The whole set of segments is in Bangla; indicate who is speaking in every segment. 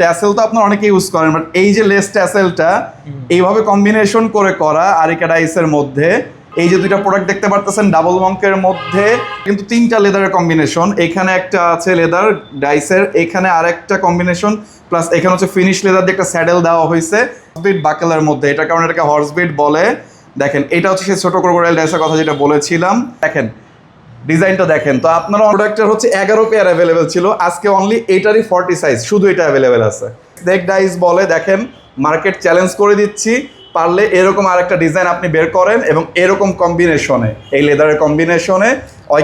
Speaker 1: ট্যাসেল তো আপনার অনেকে ইউজ করেন বাট এই যে লেস ট্যাসেলটা এইভাবে কম্বিনেশন করে করা আরিকা ডাইসের মধ্যে এই যে দুইটা প্রোডাক্ট দেখতে পারতেছেন ডাবল মঙ্কের মধ্যে কিন্তু তিনটা লেদারের কম্বিনেশন এখানে একটা আছে লেদার ডাইসের এখানে আরেকটা কম্বিনেশন প্লাস এখানে হচ্ছে ফিনিশ লেদার দিয়ে একটা স্যাডেল দেওয়া হয়েছে হর্সবিট বাকেলের মধ্যে এটা কারণে এটাকে হর্সবিট বলে। দেখেন এটা হচ্ছে সেই ছোট ক্রোকোডাইল ডাইসের কথা যেটা বলেছিলাম। দেখেন ডিজাইনটা দেখেন। তো আপনার প্রোডাক্টের হচ্ছে এগারো পেয়ার অ্যাভেলেবেল ছিল। আজকে অনলি এইটারই ফর্টি সাইজ শুধু এটা অ্যাভেলেবেল আছে। স্নেক ডাইস বলে, দেখেন মার্কেট চ্যালেঞ্জ করে দিচ্ছি। পারলে এরকম আরেকটা ডিজাইন আপনি বের করেন এবং এরকম কম্বিনেশনে এই লেদারের কম্বিনেশনে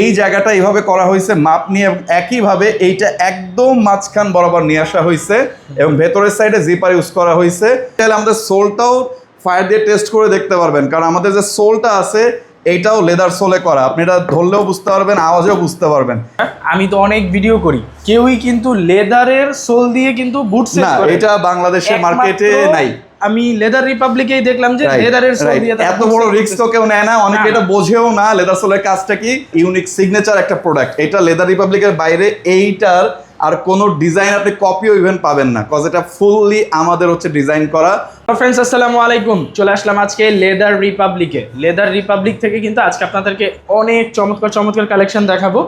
Speaker 1: এই জায়গাটা এইভাবে করা হয়েছে, মাপ নিয়ে একইভাবে এইটা একদম মাঝখান বরাবর নিয়ে আসা হয়েছে এবং ভেতরের সাইডে জিপার ইউজ করা হয়েছে। তাহলে আমাদের সোলটাও ফায়ার দিয়ে টেস্ট করে দেখতে পারবেন। কারণ আমাদের যে সোলটা আছে এইটাও লেদার সোলে করা। আপনি এটা ধরলেও বুঝতে পারবেন আওয়াজেও বুঝতে পারবেন।
Speaker 2: আমি তো অনেক ভিডিও করি। কেউই কিন্তু লেদারের সোল দিয়ে কিন্তু বুট
Speaker 1: না এটা বাংলাদেশের মার্কেটে নাই।
Speaker 2: আমি লেদার রিপাবলিকেই দেখলাম যে লেদারের সোল দিয়ে
Speaker 1: এত বড় রিস্ক তো কেউ নেয় না অনেকে এটা বোঝেও না লেদার সোলের কাজটা কি? ইউনিক সিগনেচার একটা প্রোডাক্ট এটা লেদার রিপাবলিকের বাইরে এইটার আর কোনো ডিজাইন আপনি কপিও ইভেন পাবেন না কজ এটা ফুললি আমাদের হচ্ছে ডিজাইন করা।
Speaker 2: ফ্রেন্ডস আসসালামু আলাইকুম। চলে আসলাম আজকে লেদার রিপাবলিকে লেদার রিপাবলিক থেকে কিন্তু আজকে আপনাদেরকে অনেক চমৎকার চমৎকার কালেকশন দেখাবো।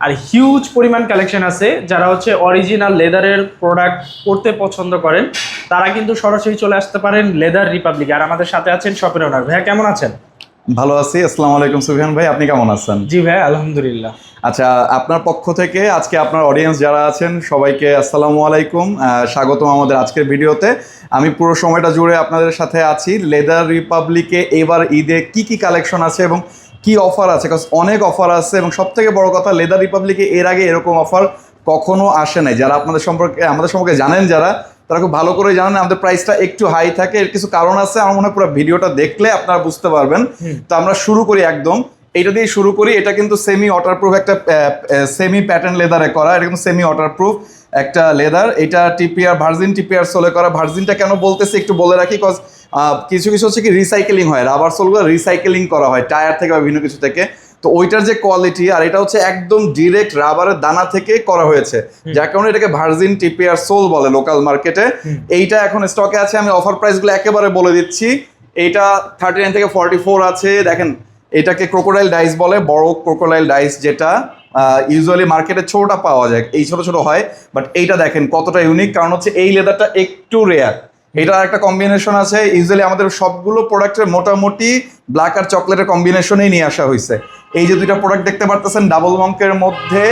Speaker 2: আর হিউজ পরিমাণ কালেকশন আছে, যারা হচ্ছে অরিজিনাল লেদারের প্রোডাক্ট পড়তে পছন্দ করেন, তারা কিন্তু সরাসরি চলে আসতে পারেন লেদার রিপাবলিক আর আমাদের সাথে আছেন শপের ওনার ভাইয়া, কেমন আছেন?
Speaker 1: ভালো আছি। আসসালামু আলাইকুম সুফিয়ান ভাই আপনি কেমন আছেন?
Speaker 2: জি ভাই আলহামদুলিল্লাহ।
Speaker 1: আচ্ছা আপনার পক্ষ থেকে আজকে আপনার অডিয়েন্স যারা আছেন সবাইকে আসসালামু আলাইকুম। স্বাগতম আমাদের আজকের ভিডিওতে। আমি পুরো সময়টা জুড়ে আপনাদের সাথে আছি। লেদার রিপাবলিকে এবার ঈদে কি কি কালেকশন আছে এবং কি অফার আছে? কারণ অনেক অফার আছে এবং সব থেকে বড় কথা লেদার রিপাবলিকে এর আগে এরকম অফার কখনো আসে নাই। যারা আপনাদের সম্পর্কে আমাদের সম্পর্কে জানেন যারা তারা খুব ভালো করে জানেন আমাদের প্রাইসটা একটু হাই থাকে এর কিছু কারণ আছে আমার মনে হয় পুরো ভিডিওটা দেখলে আপনারা বুঝতে পারবেন। তো আমরা শুরু করি একদম। এটা দিয়ে শুরু করি এটা কিন্তু সেমি ওয়াটারপ্রুফ একটা সেমি প্যাটার্ন লেদারে করা এটা কিন্তু সেমি ওয়াটারপ্রুফ একটা লেদার এটা টিপিআর ভার্জিন টিপিআর সোলে করা। ভার্জিনটা কেন বলতেছি একটু বলে রাখি কজ কিছু কিছু হচ্ছে কি রিসাইকেলিং হয়। রাবার সোলগুলো রিসাইকেলিং করা হয় টায়ার থেকে বা বিভিন্ন কিছু থেকে। তো ওইটার যে কোয়ালিটি আর এটা হচ্ছে একদম ডিরেক্ট রাবারের দানা থেকে করা হয়েছে। যার কারণে এটাকে ভার্জিন টিপিআর সোল বলে লোকাল মার্কেটে এইটা এখন স্টকে আছে আমি অফার প্রাইসগুলো একেবারে বলে দিচ্ছি। এইটা থার্টি নাইন থেকে ফর্টি ফোর আছে দেখেন এটাকে ক্রোকোডাইল ডাইস বলে বড় ক্রোকোডাইল ডাইস যেটা ইউজুয়ালি মার্কেটে ছোটটা পাওয়া যায় এই ছোট ছোট হয় বাট এইটা দেখেন কতটা ইউনিক কারণ হচ্ছে এই লেদারটা একটু রেয়ার এটার একটা কম্বিনেশন আছে ইউজুয়ালি আমাদের সবগুলো প্রোডাক্টের মোটামুটি ব্ল্যাক আর চকলেটের কম্বিনেশনেই নিয়ে আসা হয়েছে এই যে দুইটা প্রোডাক্ট দেখতে পারতেছেন ডাবল মঙ্কের মধ্যে,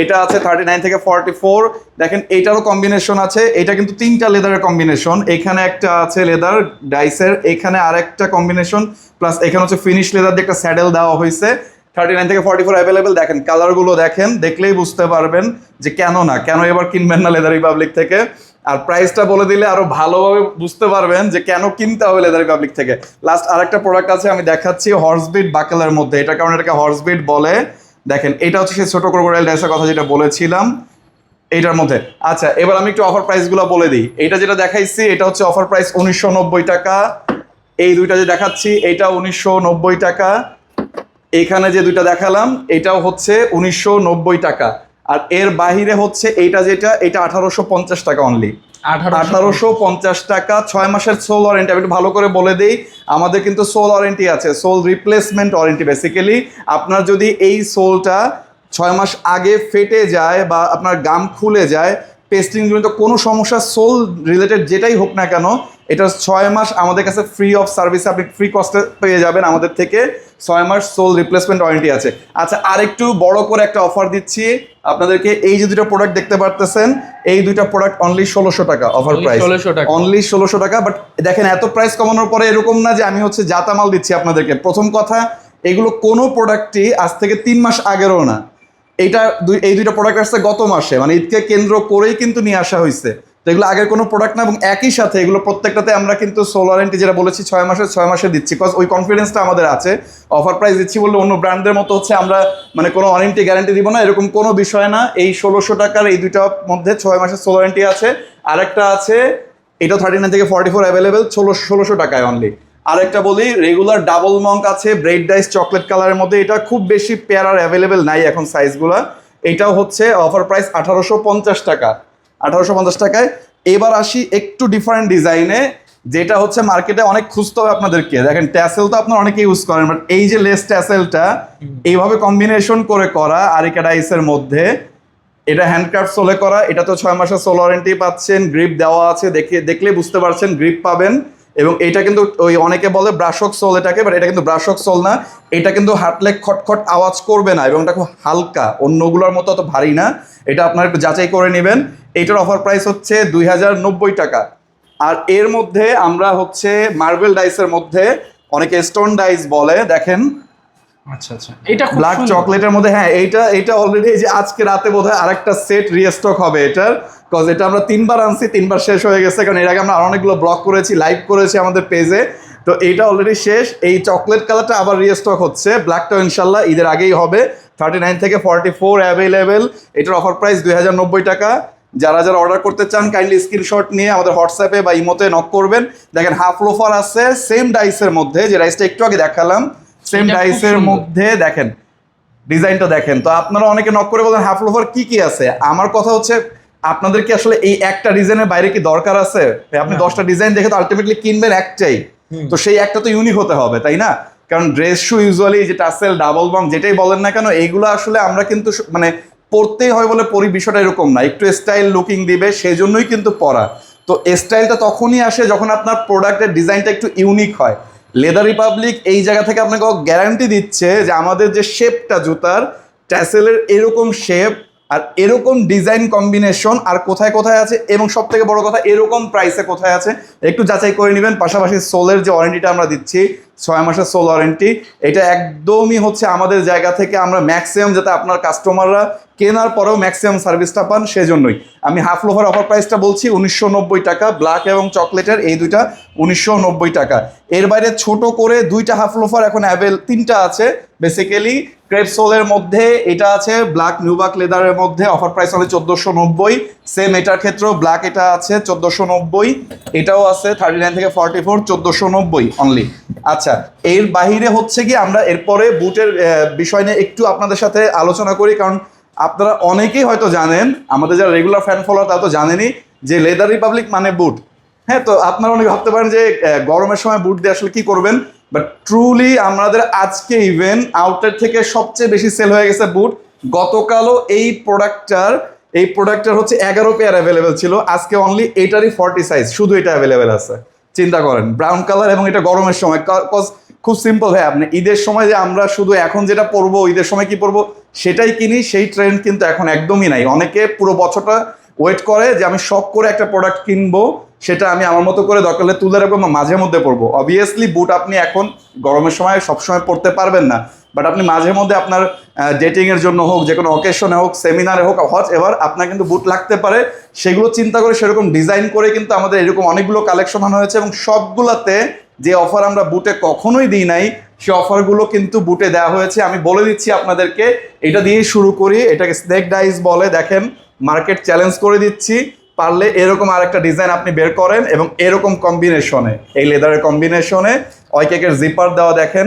Speaker 1: এটা আছে থার্টি নাইন থেকে ফর্টি ফোর দেখেন এইটারও কম্বিনেশন আছে, এটা কিন্তু তিনটা লেদারের কম্বিনেশন এখানে একটা আছে লেদার ডাইসের এখানে আরেকটা কম্বিনেশন প্লাস এখানে হচ্ছে ফিনিশ লেদার দিয়ে একটা স্যাডেল দেওয়া হয়েছে। থার্টি নাইন থেকে ফর্টি ফোর অ্যাভেলেবেল দেখেন কালারগুলো দেখেন, দেখলেই বুঝতে পারবেন যে কেন না, কেন এবার কিনবেন না লেদার রিপাবলিক থেকে। আর প্রাইসটা বলে দিলে আরও ভালোভাবে বুঝতে পারবেন যে কেন কিনতে হবে লেদার রিপাবলিক থেকে। লাস্ট আরেকটা প্রোডাক্ট আছে, আমি দেখাচ্ছি হর্সবিট বাকেলের মধ্যে। এটা কারণে এটাকে হর্সবিট বলে দেখেন। এটা হচ্ছে সেই ছোট ক্রোকোডাইল ডাইসের কথা যেটা বলেছিলাম এইটার মধ্যে। আচ্ছা এবার আমি একটু অফার প্রাইসগুলো বলে দিই। এটা যেটা দেখাইছি, এটা হচ্ছে অফার প্রাইস উনিশশো নব্বই টাকা। এই দুইটা যে দেখাচ্ছি, এটা উনিশশো নব্বই টাকা। এখানে যে দুইটা দেখালাম, এটাও হচ্ছে উনিশশো নব্বই টাকা। আর এর বাহিরে হচ্ছে এইটা যেটা এটা আঠারোশো পঞ্চাশ টাকা অনলি আঠারোশো পঞ্চাশ। টাকা ছয় মাসের সোল ওয়ারেন্টি আমি একটু ভালো করে বলে দিই আমাদের কিন্তু সোল ওয়ারেন্টি আছে। সোল রিপ্লেসমেন্ট ওয়ারেন্টি বেসিক্যালি আপনার যদি এই সোলটা ছয় মাস আগে ফেটে যায় বা আপনার গাম খুলে যায় পেস্টিং জনিত কোনো সমস্যা সোল রিলেটেড যেটাই হোক না কেন এটা ছয় মাস আমাদের কাছে ফ্রি অফ সার্ভিস আপনি ফ্রি কস্টে পেয়ে যাবেন আমাদের থেকে। ছয় মাস সোল রিপ্লেসমেন্ট ওয়ারেন্টি আছে। আচ্ছা আরেকটু বড় করে একটা অফার দিচ্ছি। আপনাদেরকে এই যে দুটো প্রোডাক্ট দেখতে পারতেছেন এই দুইটা প্রোডাক্ট অনলি ষোলোশো টাকা অফার প্রাইস
Speaker 2: 1600 টাকা।
Speaker 1: অনলি ষোলোশো টাকা বাট দেখেন এত প্রাইস কমানোর পরে এরকম না যে আমি হচ্ছে জাতামাল দিচ্ছি আপনাদেরকে। প্রথম কথা এগুলো কোনো প্রোডাক্টই আজ থেকে তিন মাস আগেরও না। এইটা দুই এই দুইটা প্রোডাক্ট আসছে গত মাসে। মানে ঈদকে কেন্দ্র করেই কিন্তু নিয়ে আসা হয়েছে তো এগুলো আগের কোনো প্রোডাক্ট না এবং একই সাথে এগুলো প্রত্যেকটাতে আমরা কিন্তু সোলার এন্টি যেটা বলেছি ছয় মাসে ছয় মাসে দিচ্ছি। কজ ওই কনফিডেন্সটা আমাদের আছে। অফার প্রাইস দিচ্ছি বললে অন্য ব্র্যান্ডের মতো হচ্ছে আমরা মানে কোনো ওয়ারেন্টি গ্যারান্টি দিব না। এরকম কোনো বিষয় না। এই ষোলোশো টাকার এই দুইটার মধ্যে ছয় মাসের সোলার এন্টি আছে। আরেকটা আছে, এটা থার্টি নাইন থেকে ফর্টি ফোর অ্যাভেলেবেল ষোলো, ষোলোশো টাকায় অনলি আরেকটা বলি রেগুলার ডাবল মঙ্ক আছে ব্রেড ডাইস চকলেট কালারের মধ্যে। এটা খুব বেশি পেয়ার আর অ্যাভেলেবেল নাই এখন সাইজগুলা এটাও হচ্ছে অফার প্রাইস আঠারোশো পঞ্চাশ টাকা। আঠারোশো পঞ্চাশ টাকায়। এবার আসি একটু ডিফারেন্ট ডিজাইনে যেটা হচ্ছে মার্কেটে অনেক খুঁজতে হবে আপনাদেরকে। দেখেন ট্যাসেল তো আপনারা অনেকে ইউজ করেন বাট এই যে লেস ট্যাসেলটা এইভাবে কম্বিনেশন করে করা আরিকা ডাইসের মধ্যে এটা হ্যান্ডক্রাফট সোলে করা এটা তো ছয় মাসের সোল ওয়ারেন্টি পাচ্ছেন গ্রিপ দেওয়া আছে দেখে দেখলে বুঝতে পারছেন গ্রিপ পাবেন। এবং এটা কিন্তু ওই অনেকে বলে ব্রাশক সোল এটাকে বাট এটা কিন্তু ব্রাশক সোল না। এটা কিন্তু হাঁটলে খটখট আওয়াজ করবে না এবং এটা খুব হালকা, অন্যগুলোর মতো অত ভারী না। এটা আপনারা একটু যাচাই করে নেবেন। এটার অফার প্রাইস হচ্ছে দুই হাজার নব্বই টাকা। আর এর মধ্যে আমরা হচ্ছে মার্বেল ডাইসের মধ্যে, অনেকে স্টোন ডাইস বলে, দেখেন
Speaker 2: আচ্ছা আচ্ছা। এটা খুব
Speaker 1: ব্ল্যাক। চকলেটের মধ্যে হ্যাঁ এইটা এটা অলরেডি যে আজকে রাতে বোধহয় আরেকটা সেট রিস্টক হবে এটার। কজ এটা আমরা তিনবার আনছি তিনবার শেষ হয়ে গেছে। কারণ এর আগে আমরা আরও অনেকগুলো ব্লগ করেছি লাইভ করেছি আমাদের পেজে তো এইটা অলরেডি শেষ। এই চকলেট কালারটা আবার রিস্টক হচ্ছে। ব্ল্যাকটা ইনশাল্লাহ ঈদের আগেই হবে। থার্টি নাইন থেকে ফর্টি ফোর অ্যাভেলেবেল এটার অফার প্রাইস দুই হাজার নব্বই টাকা। যারা যারা অর্ডার করতে চান কাইন্ডলি স্ক্রিনশট নিয়ে আমাদের হোয়াটসঅ্যাপে বা ইমোতে নক করবেন। দেখেন হাফ লোফার আছে সেম ডাইসের মধ্যে। যে ডাইসটা একটু আগে দেখালাম। সেম ডাইসের মধ্যে দেখেন ডিজাইনটা দেখেন। তো আপনারা অনেকে নক করে বলেন হাফ লোফার কি কি আছে? আমার কথা হচ্ছে আপনাদের কি আসলে এই একটা ডিজাইনের বাইরে কি দরকার আছে? আপনি। দশটা ডিজাইন দেখে তো আলটিমেটলি কিনবেন একটাই। তো সেই একটা তো ইউনিক হতে হবে তাই না? কারণ ড্রেস শু ইউজুয়ালি যে টাসেল ডাবল বাম যেটাই বলেন না কেন এইগুলো আসলে আমরা কিন্তু মানে পড়তেই হয় বলে পরি বিষয়টা এরকম না। একটু স্টাইল লুকিং দিবে সেই জন্যই কিন্তু পরা। তো স্টাইলটা তখনই আসে যখন আপনার প্রোডাক্টের ডিজাইনটা একটু ইউনিক হয়। লেদার রিপাবলিক এই জায়গা থেকে আপনাকে গ্যারান্টি দিচ্ছে যে আমাদের যে শেপটা জুতার ট্যাসেলের এরকম শেপ আর এরকম ডিজাইন কম্বিনেশন আর কোথায় কোথায় আছে এবং সব থেকে বড় কথা এরকম প্রাইসে কোথায় আছে, একটু যাচাই করে নেবেন। পাশাপাশি সোলের যে ওয়ারেন্টিটা আমরা দিচ্ছি ছয় মাসের সোল ওয়ারেন্টি এটা একদমই হচ্ছে আমাদের জায়গা থেকে আমরা ম্যাক্সিমাম যাতে আপনার কাস্টমাররা কেনার পরেও ম্যাক্সিমাম সার্ভিসটা পান, সেজন্যই। আমি হাফ লোভার অফার প্রাইসটা বলছি, উনিশশো নব্বই টাকা ব্ল্যাক এবং চকলেটের এই দুইটা, উনিশশো নব্বই টাকা। এর বাইরে ছোট করে দুইটা হাফ লোফার এখন অ্যাভেল তিনটা আছে। বেসিক্যালি ক্রেপ সোলের মধ্যে এটা আছে ব্ল্যাক নিউবাক লেদারের মধ্যে অফার প্রাইস হবে চোদ্দোশো নব্বই। সেম এটার ক্ষেত্রেও ব্ল্যাক এটা আছে, চোদ্দোশো নব্বই। এটাও আছে থার্টি নাইন থেকে ফর্টি ফোর নব্বই অনলি আচ্ছা এর বাহিরে হচ্ছে কি আমরা এরপরে বুটের বিষয় নিয়ে একটু আপনাদের সাথে আলোচনা করি, কারণ আপনারা অনেকেই হয়তো জানেন, আমাদের যারা রেগুলার ফ্যান ফলোয়ার তারা তো জানেনই যে লেদার রিপাবলিক মানে বুট। হ্যাঁ তো আপনারা অনেকে ভাবতে পারেন যে গরমের সময় বুট দিয়ে আসলে কি করবেন? বাট ট্রুলি আমাদের আজকে ইভেন আউটলেট থেকে সবচেয়ে বেশি সেল হয়ে গেছে বুট। গতকালও এই প্রোডাক্টটার এই প্রোডাক্টটার হচ্ছে এগারো পেয়ার অ্যাভেলেবেল ছিল। আজকে অনলি এটারই ফর্টি সাইজ শুধু এটা অ্যাভেলেবেল আছে। চিন্তা করেন। ব্রাউন কালার এবং এটা গরমের সময়। কজ খুব সিম্পল ভাই, আপনি ঈদের সময় যে আমরা শুধু এখন যেটা পরবো, ঈদের সময় কি পরবো, সেটাই কিনি, সেই ট্রেন্ড কিন্তু এখন একদমই নাই। অনেকে পুরো বছরটা ওয়েট করে যে আমি শখ করে একটা প্রোডাক্ট কিনবো, সেটা আমি আমার মতো করে দরকার তুলে রাখব মাঝে মধ্যে পরবো। অবভিয়াসলি বুট আপনি এখন গরমের সময় সবসময় পরতে পারবেন না। বাট আপনি মাঝে মধ্যে আপনার ডেটিং এর জন্য হোক যে কোনো অকেশনে হোক সেমিনারে হোক হট এভার আপনার কিন্তু বুট লাগতে পারে। সেগুলো চিন্তা করে সেরকম ডিজাইন করে কিন্তু আমাদের এরকম অনেকগুলো কালেকশন আনা হয়েছে এবং সবগুলোতে যে অফার আমরা বুটে কখনোই দিই নাই, সে অফারগুলো কিন্তু বুটে দেওয়া হয়েছে। আমি বলে দিচ্ছি আপনাদেরকে, এটা দিয়েই শুরু করি। এটাকে স্নেক ডাইস বলে, দেখেন মার্কেট চ্যালেঞ্জ করে দিচ্ছি। পারলে এরকম আরেকটা ডিজাইন আপনি বের করেন এবং এরকম কম্বিনেশনে এই লেদারের কম্বিনেশনে অয়কেকের জিপার দেওয়া দেখেন।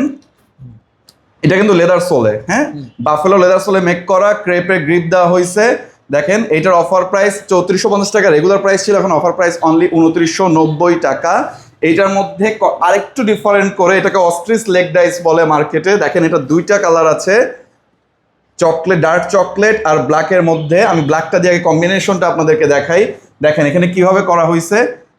Speaker 1: এটা কিন্তু লেদার সোলে হ্যাঁ? বাফেলো লেদার সোলে মেক করা ক্রেপে গ্রিপ দেওয়া হয়েছে দেখেন এটার অফার প্রাইস চৌত্রিশশো পঞ্চাশ টাকা। রেগুলার প্রাইস ছিল এখন অফার প্রাইস অনলি উনত্রিশশো নব্বই টাকা। এইটার মধ্যে আরেকটু ডিফারেন্ট করে এটাকে অস্ট্রিস লেগ ডাইস বলে মার্কেটে দেখেন এটা দুইটা কালার আছে। চকলেট ডার্ক চকলেট আর ব্ল্যাকের মধ্যে। আমি ব্ল্যাকটা দিয়ে আগে কম্বিনেশনটা আপনাদেরকে দেখাই। দেখেন এখানে কীভাবে করা হয়েছে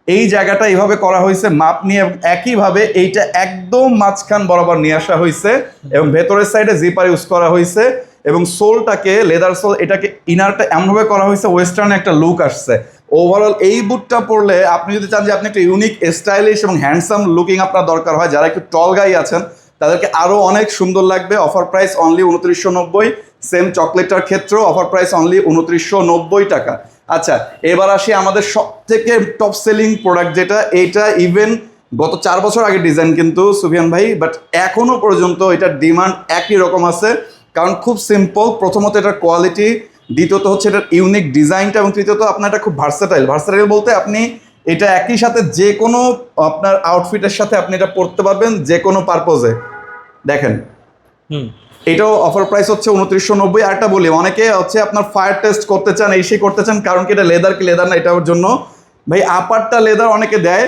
Speaker 1: এই জায়গাটা এইভাবে করা হয়েছে, মাপ নিয়ে একইভাবে এইটা একদম মাঝখান বরাবর নিয়ে আসা হয়েছে এবং ভেতরের সাইডে জিপার ইউজ করা হয়েছে এবং সোলটাকে লেদার সোল, এটাকে ইনারটা এমনভাবে করা হয়েছে ওয়েস্টার্ন একটা লুক আসছে। ওভারঅল এই বুটটা পরলে আপনি যদি চান যে আপনি একটা ইউনিক স্টাইলিশ এবং হ্যান্ডসাম লুকিং আপনার দরকার হয়, যারা একটু টল গাই আছেন, তাদেরকে আরও অনেক সুন্দর লাগবে। অফার প্রাইস অনলি উনত্রিশশো নব্বই সেম চকলেটার ক্ষেত্রেও অফার প্রাইস অনলি উনত্রিশশো নব্বই টাকা। আচ্ছা এবার আসি আমাদের সব থেকে টপ সেলিং প্রোডাক্ট যেটা, এটা ইভেন গত চার বছর আগে ডিজাইন কিন্তু সুফিয়ান ভাই বাট এখনও পর্যন্ত এটার ডিমান্ড একই রকম আছে। কারণ খুব সিম্পল প্রথমত এটার কোয়ালিটি দ্বিতীয়ত হচ্ছে এটার ইউনিক ডিজাইনটা এবং তৃতীয়ত আপনার এটা খুব ভার্সেটাইল ভার্সেটাইল বলতে আপনি এটা একই সাথে যে কোনো আপনার আউটফিটের সাথে আপনি এটা পরতে পারবেন, যে কোনো পারপোজে দেখেন।
Speaker 2: হুম।
Speaker 1: এটাও অফার প্রাইস হচ্ছে উনত্রিশশো নব্বই। আরেকটা বলি, অনেকে হচ্ছে আপনার ফায়ার টেস্ট করতে চান এই সেই করতে চান, কারণ কি এটা লেদার কি লেদার না, এটার জন্য। ভাই আপারটা লেদার অনেকে দেয়,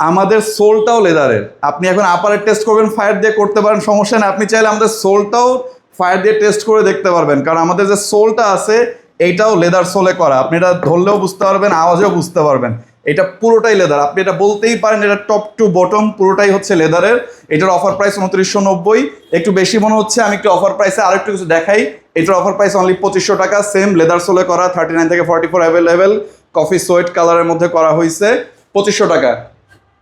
Speaker 1: আমাদের সোলটাও লেদারের আপনি এখন আপারের টেস্ট করবেন ফায়ার দিয়ে করতে পারেন, সমস্যা নেই। আপনি চাইলে আমাদের সোলটাও ফায়ার দিয়ে টেস্ট করে দেখতে পারবেন, কারণ আমাদের যে সোলটা আছে এইটাও লেদার সোলে করা। আপনি এটা ধরলেও বুঝতে পারবেন, আওয়াজেও বুঝতে পারবেন। এটা পুরোটাই লেদার আপনি এটা বলতেই পারেন এটা টপ টু বটম পুরোটাই হচ্ছে লেদারের এটার অফার প্রাইস উনত্রিশশো নব্বই। একটু বেশি মনে হচ্ছে আমি একটু অফার প্রাইসে আরেকটু কিছু দেখাই। এটার অফার প্রাইস অনলি পঁচিশশো টাকা সেম লেদার সোলে করা থার্টি নাইন থেকে forty four available coffee suede কালারের মধ্যে করা হয়েছে পঁচিশশো টাকা।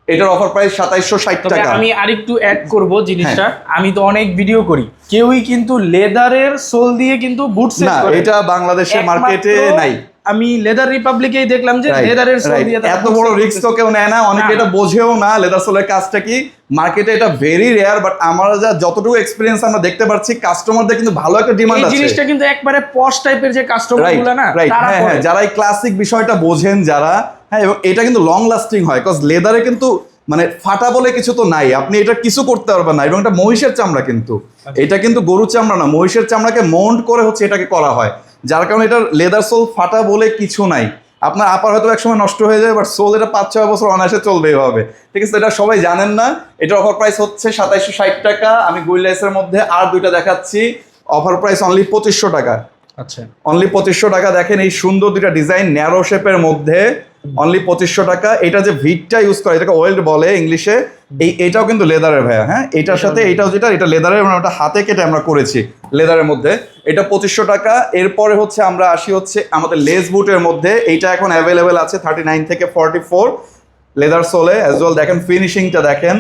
Speaker 1: এটার অফার প্রাইস সাতাইশশো ষাট টাকা।
Speaker 2: আমি আরেকটু অ্যাড করব জিনিসটা। আমি তো অনেক ভিডিও করি। কেউই কিন্তু লেদারের সোল দিয়ে কিন্তু বুট
Speaker 1: না এটা বাংলাদেশের মার্কেটে নাই।
Speaker 2: আমি লেদার রিপাবলিকেই দেখলাম যে লেদারের সোল দিয়ে
Speaker 1: এত বড় রিস্ক তো কেউ নেয় না অনেকে এটা বোঝেও না লেদার সোলের কাজটা কি? মার্কেটে এটা ভেরি রেয়ার বাট আমরা যা যতটুকু এক্সপিরিয়েন্স আমরা দেখতে পাচ্ছি কাস্টমারদের কিন্তু ভালো একটা ডিমান্ড
Speaker 2: এই
Speaker 1: আছে।
Speaker 2: জিনিসটা কিন্তু একবারে পশ টাইপের যে কাস্টমারগুলো না তারা
Speaker 1: হ্যাঁ হ্যাঁ যারা এই ক্লাসিক বিষয়টা বোঝেন যারা হ্যাঁ এবং এটা কিন্তু লং লাস্টিং হয় কজ লেদারে কিন্তু মানে ফাটা বলে কিছু তো নাই আপনি এটা কিছু করতে পারবেন না এবং এটা মহিষের চামড়া কিন্তু।
Speaker 2: আচ্ছা।
Speaker 1: এটা কিন্তু গরুর চামড়া না মহিষের চামড়াকে মন্ড করে হচ্ছে এটাকে করা হয়। যার কারণে এটার লেদার সোল ফাটা বলে কিছু নাই। আপনার আপার হয়তো একসময় নষ্ট হয়ে যায় বাট সোল এটা পাঁচ ছয় বছর অনায়াসে চলবে এভাবে। ঠিক আছে এটা সবাই জানেন না এটার অফার প্রাইস হচ্ছে সাতাইশশো ষাট টাকা। আমি গুইলাইসের মধ্যে আর দুইটা দেখাচ্ছি। অফার প্রাইস অনলি পঁচিশশো টাকা।
Speaker 2: আচ্ছা।
Speaker 1: অনলি পঁচিশশো টাকা। দেখেন এই সুন্দর দুইটা ডিজাইন ন্যারো শেপের মধ্যে। অনলি পঁচিশশো টাকা। এটা যে ভিটটা ইউজ করে এটাকে ওয়েল্ড বলে ইংলিশে এই এটাও কিন্তু লেদারের ভাইয়া হ্যাঁ? এটার সাথে এটাও যেটা এটা লেদারের মানে ওটা হাতে কেটে আমরা করেছি লেদারের মধ্যে। এটা পঁচিশশো টাকা। এরপরে হচ্ছে আমরা আসি হচ্ছে আমাদের লেস বুটের মধ্যে। এইটা এখন অ্যাভেলেবেল আছে থার্টি নাইন থেকে ফর্টি ফোর লেদার সোলে অ্যাজ ওয়েল দেখেন ফিনিশিংটা দেখেন।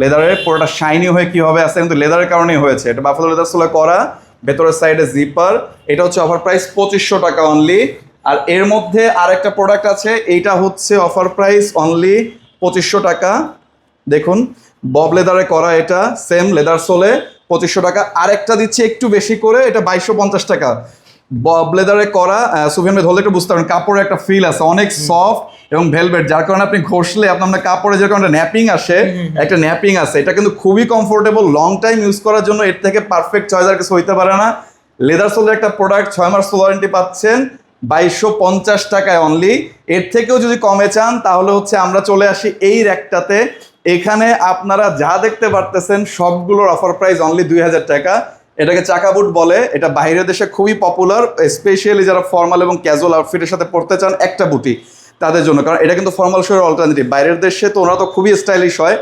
Speaker 1: লেদারের পুরোটা শাইনি হয়ে কীভাবে আছে কিন্তু লেদারের কারণেই হয়েছে। এটা বাফালো লেদার সোলে করা ভেতরের সাইডে জিপার এটা হচ্ছে অফার প্রাইস পঁচিশশো টাকা অনলি আর এর মধ্যে আরেকটা প্রোডাক্ট আছে এইটা হচ্ছে অফার প্রাইস অনলি পঁচিশশো টাকা। দেখুন বব লেদারে করা এটা সেম লেদার সোলে পঁচিশশো টাকা। আরেকটা দিচ্ছে একটু বেশি করে এটা বাইশশো পঞ্চাশ টাকা। বব লেদারে করা ভাই ধরলে একটু বুঝতে পারেন কাপড়ের একটা ফিল আছে অনেক সফট এবং ভেলভেট যার কারণে আপনি ঘষলে আপনার আপনার কাপড়ে যেরকম একটা ন্যাপিং আসে একটা ন্যাপিং আছে। এটা কিন্তু খুবই কমফোর্টেবল লং টাইম ইউজ করার জন্য এর থেকে পারফেক্ট চয়েস আর কিছু হইতে পারে না। লেদার সোলের একটা প্রোডাক্ট ছয় মাস ওয়ারেন্টি পাচ্ছেন। বাইশশো পঞ্চাশ টাকায় অনলি এর থেকেও যদি কমে চান, তাহলে হচ্ছে আমরা চলে আসি এই র্যাকটাতে। এখানে আপনারা যা দেখতে পারতেছেন, সবগুলোর অফার প্রাইস অনলি দুই হাজার টাকা। এটাকে চাকা বুট বলে। এটা বাইরের দেশে খুবই পপুলার স্পেশালি যারা ফর্মাল এবং ক্যাজুয়াল আউটফিটের সাথে পড়তে চান, একটা বুটি তাদের জন্য। কারণ এটা কিন্তু ফর্মাল শোয়ের অল্টারনেটিভ বাইরের দেশে তো ওরা তো খুবই স্টাইলিশ হয়।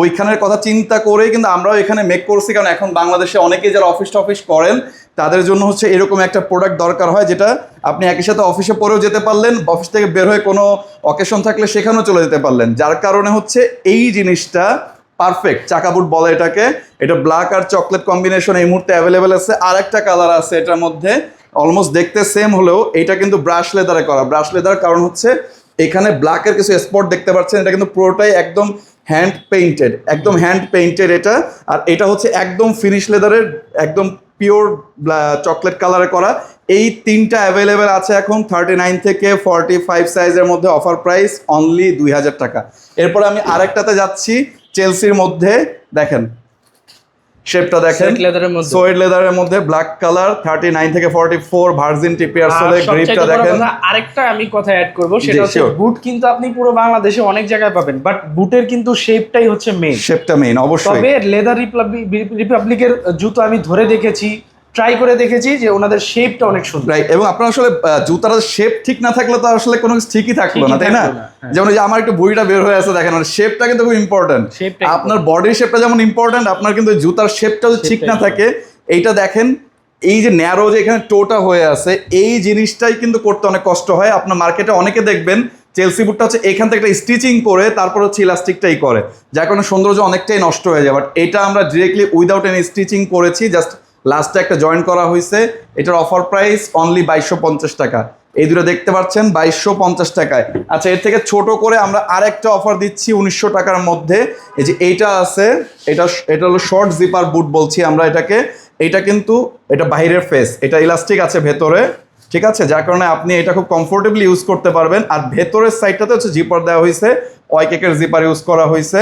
Speaker 1: ওইখানের কথা চিন্তা করেই কিন্তু আমরাও এখানে মেক করছি। কারণ এখন বাংলাদেশে অনেকেই যারা অফিস টফিস করেন তাদের জন্য হচ্ছে এরকম একটা প্রোডাক্ট দরকার হয় যেটা আপনি একই সাথে অফিসে পরেও যেতে পারলেন অফিস থেকে বের হয়ে কোনো অকেশন থাকলে সেখানেও চলে যেতে পারলেন। যার কারণে হচ্ছে এই জিনিসটা পারফেক্ট চাকা বুট বলে এটাকে। এটা ব্ল্যাক আর চকলেট কম্বিনেশন এই মুহূর্তে অ্যাভেলেবেল আছে। আর একটা কালার আছে এটার মধ্যে। অলমোস্ট দেখতে সেম হলেও এটা কিন্তু ব্রাশ লেদারে করা। ব্রাশ লেদার কারণ হচ্ছে এখানে ব্ল্যাকের কিছু স্পট দেখতে পাচ্ছেন। এটা কিন্তু পুরোটাই একদম হ্যান্ড পেইন্টেড একদম হ্যান্ড পেইন্টেড এটা। আর এটা হচ্ছে একদম ফিনিশ লেদারের একদম পিওর চকলেট কালারে করা। এই তিনটা অ্যাভেলেবেল আছে এখন থার্টি নাইন থেকে ফর্টি ফাইভ সাইজের মধ্যে অফার প্রাইস অনলি দুই হাজার টাকা। এরপর আমি আরেকটাতে যাচ্ছি চেলসির মধ্যে। দেখেন শেপটা দেখেন। সোয়েড লেদারের মধ্যে। ব্ল্যাক কালার থার্টি নাইন থেকে ফর্টি ফোর ভার্জিন টিপিয়ার সোলে গ্রিপটা দেখেন।
Speaker 2: আরেকটা আমি কথা অ্যাড করব সেটা হচ্ছে বুট কিন্তু আপনি পুরো বাংলাদেশে অনেক জায়গায় পাবেন বাট বুটের কিন্তু শেপটাই হচ্ছে মেইন
Speaker 1: শেপটা মেইন অবশ্যই।
Speaker 2: তবে লেদার রিপাবলিকের জুতো আমি ধরে দেখেছি ট্রাই করে দেখেছি যে ওনাদের শেপটা অনেক সুন্দর।
Speaker 1: রাইট এবং আপনার আসলে জুতার শেপ ঠিক না থাকলে তো আসলে কোনো কিছু ঠিকই থাকল না তাই না?
Speaker 2: হ্যাঁ।
Speaker 1: যেমন এই যে আমার একটু বুড়িটা বের হয়ে আছে দেখেন মানে শেপটা কিন্তু খুব ইম্পর্টেন্ট আপনার বডির শেপটা যেমন ইম্পর্টেন্ট আপনার কিন্তু জুতার শেপটা যদি ঠিক না থাকে এইটা দেখেন এই যে ন্যারো যে এখানে টোটা হয়ে আছে এই জিনিসটাই কিন্তু করতে অনেক কষ্ট হয়। আপনার মার্কেটে অনেকে দেখবেন চেলসি বুটটা হচ্ছে এখান থেকে একটা স্টিচিং করে তারপর হচ্ছে ইলাস্টিকটাই করে। যার কারণে সৌন্দর্য অনেকটাই নষ্ট হয়ে যায় বাট এটা আমরা ডিরেক্টলি উইদাউট এনি স্টিচিং করেছি জাস্ট লাস্টে একটা জয়েন করা হয়েছে এটার অফার প্রাইস অনলি বাইশশো পঞ্চাশ টাকা। এই দুটো দেখতে পাচ্ছেন, বাইশশো পঞ্চাশ টাকায়। আচ্ছা এর থেকে ছোট করে আমরা আরেকটা অফার দিচ্ছি উনিশশো টাকার মধ্যে। এই যে এইটা আছে, এটা এটা হলো শর্ট জিপার বুট বলছি আমরা এটাকে। এটা কিন্তু, এটা বাইরের ফেস এটা ইলাস্টিক আছে ভেতরে, ঠিক আছে? যার কারণে আপনি এটা খুব কমফোর্টেবলি ইউজ করতে পারবেন। আর ভেতরের সাইডটাতে হচ্ছে জিপার দেওয়া হয়েছে ওয়াইকেকের জিপার ইউজ করা হয়েছে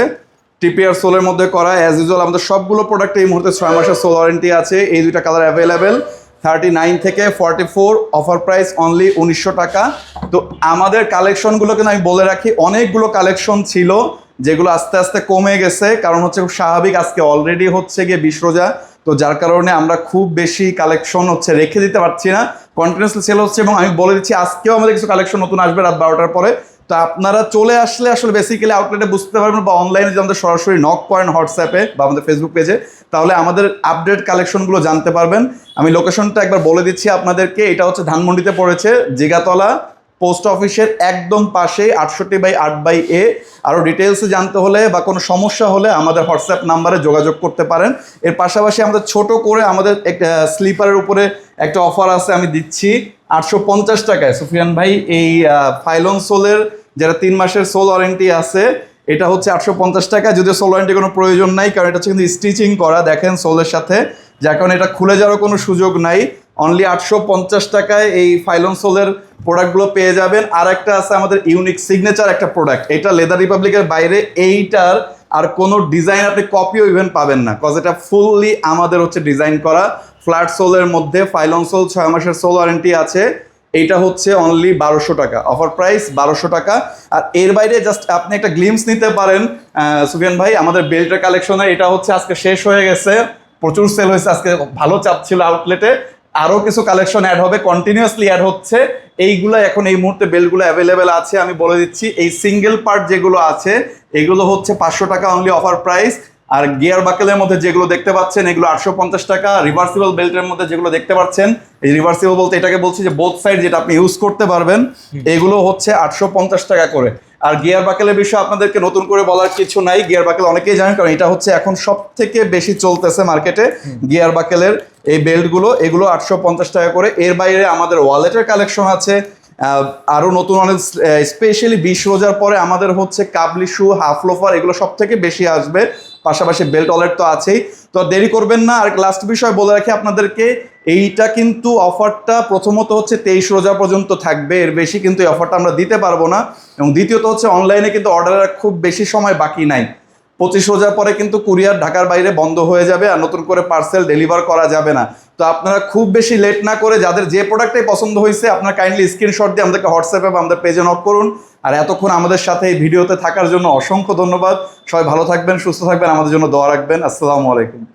Speaker 1: টিপিআর সোলের মধ্যে করা অ্যাজ ইউজুয়াল আমাদের সবগুলো প্রোডাক্ট এই মুহূর্তে ছয় মাসের সোল ওয়ারেন্টি আছে। এই দুইটা কালার অ্যাভেলেবেল থার্টি নাইন থেকে forty four offer price only উনিশশো টাকা। তো আমাদের কালেকশনগুলো কিন্তু আমি বলে রাখি, অনেকগুলো কালেকশন ছিল, যেগুলো আস্তে আস্তে কমে গেছে। কারণ হচ্ছে খুব স্বাভাবিক, আজকে অলরেডি হচ্ছে গিয়ে বিশ রোজা। তো যার কারণে আমরা খুব বেশি কালেকশন হচ্ছে রেখে দিতে পারছি না। কন্টিনিউসলি সেল হচ্ছে এবং আমি বলে দিচ্ছি, আজকেও আমাদের কিছু কালেকশন নতুন আসবে রাত বারোটার পরে। তো আপনারা চলে আসলে আসলে বেসিক্যালি আউটলেটে বুঝতে পারবেন বা অনলাইনে যদি আমাদের সরাসরি নক করেন হোয়াটসঅ্যাপে বা আমাদের ফেসবুক পেজে তাহলে আমাদের আপডেট কালেকশনগুলো জানতে পারবেন। আমি লোকেশনটা একবার বলে দিচ্ছি আপনাদেরকে, এটা হচ্ছে ধানমন্ডিতে পড়েছে, জিগাতলা পোস্ট অফিসের একদম পাশে আটষট্টি বাই আট বাই এ। আরও ডিটেলসে জানতে হলে বা কোনো সমস্যা হলে আমাদের হোয়াটসঅ্যাপ নাম্বারে যোগাযোগ করতে পারেন। এর পাশাপাশি আমাদের ছোট করে আমাদের একটা স্লিপারের উপরে একটা অফার আছে আমি দিচ্ছি। আটশো পঞ্চাশ টাকায়। সুফিয়ান ভাই, এই ফাইলন সোলের যারা তিন মাসের সোল ওয়ারেন্টি আছে, এটা হচ্ছে আটশো পঞ্চাশ টাকা। যদিও সোল ওয়ারেন্টি কোনো প্রয়োজন নাই, কারণ এটা হচ্ছে কিন্তু স্টিচিং করা, দেখেন সোলের সাথে। যার কারণে এটা খুলে যাওয়ার কোনো সুযোগ নাই। অনলি আটশো পঞ্চাশ টাকায় এই ফাইলন সোলের প্রোডাক্টগুলো পেয়ে যাবেন। আর একটা আছে আমাদের ইউনিক সিগনেচার একটা প্রোডাক্ট এটা লেদার রিপাবলিকের বাইরে এইটার আর কোনো ডিজাইন আপনি কপিও ইভেন পাবেন না কজ এটা ফুললি আমাদের হচ্ছে ডিজাইন করা। ফ্ল্যাট সোলের মধ্যে ফাইলন সোল ছয় মাসের সোল ওয়ারেন্টি আছে। এইটা হচ্ছে অনলি বারোশো টাকা। অফার প্রাইস বারোশো টাকা। আর এর বাইরে জাস্ট আপনি একটা গ্লিমস নিতে পারেন সুফিয়ান ভাই, আমাদের বেল্টের কালেকশনে এটা হচ্ছে আজকে শেষ হয়ে গেছে। প্রচুর সেল হয়েছে, আজকে ভালো চাপ ছিল আউটলেটে আরও কিছু কালেকশন অ্যাড হবে কন্টিনিউয়াসলি অ্যাড হচ্ছে। এইগুলো এখন এই মুহূর্তে বেলগুলো অ্যাভেলেবেল আছে, আমি বলে দিচ্ছি। এই সিঙ্গেল পার্ট যেগুলো আছে, এগুলো হচ্ছে পাঁচশো টাকা অনলি অফার প্রাইস আর গিয়ার বাকেলের মধ্যে যেগুলো দেখতে পাচ্ছেন এগুলো আটশো পঞ্চাশ টাকা। রিভার্সিবল বেল্টের মধ্যে যেগুলো দেখতে পাচ্ছেন এই রিভার্সিবল বলতে এটাকে বলছি যে বোথ সাইড যেটা আপনি ইউজ করতে পারবেন এগুলো হচ্ছে আটশো পঞ্চাশ টাকা করে। আর গিয়ার বাকেলের বিষয়ে আপনাদেরকে নতুন করে বলার কিছু নাই গিয়ার বাকেল অনেকেই জানেন কারণ এটা হচ্ছে এখন সব থেকে বেশি চলতেছে মার্কেটে গিয়ার বাকেলের এই বেল্টগুলো এগুলো আটশো পঞ্চাশ টাকা করে। এর বাইরে আমাদের ওয়ালেটের কালেকশন আছে। আরও নতুন অনেক স্পেশালি বিশ রোজার পরে আমাদের হচ্ছে কাবলি শু হাফ লোফার এগুলো সব থেকে বেশি আসবে। পাশাপাশি বেল্ট অলেট তো আছেই। তো দেরি করবেন না। আর লাস্ট বিষয় বলে রাখি আপনাদেরকে, এইটা কিন্তু অফারটা প্রথমত হচ্ছে তেইশ রোজা পর্যন্ত থাকবে। এর বেশি কিন্তু এই অফারটা আমরা দিতে পারব না। এবং দ্বিতীয়ত হচ্ছে অনলাইনে কিন্তু অর্ডারের খুব বেশি সময় বাকি নাই। পঁচিশ রোজার পরে কিন্তু কুরিয়ার ঢাকার বাইরে বন্ধ হয়ে যাবে আর নতুন করে পার্সেল ডেলিভার করা যাবে না। তো আপনারা খুব বেশি লেট না করে যাদের যে প্রোডাক্টটাই পছন্দ হয়েছে, আপনারা কাইন্ডলি স্ক্রিনশট দিয়ে আমাদেরকে হোয়াটসঅ্যাপে বা আমাদের পেজে নক করুন। আর এতক্ষণ আমাদের সাথে এই ভিডিওতে থাকার জন্য অসংখ্য ধন্যবাদ। সবাই ভালো থাকবেন, সুস্থ থাকবেন, আমাদের জন্য দোয়া রাখবেন। আসসালামু আলাইকুম।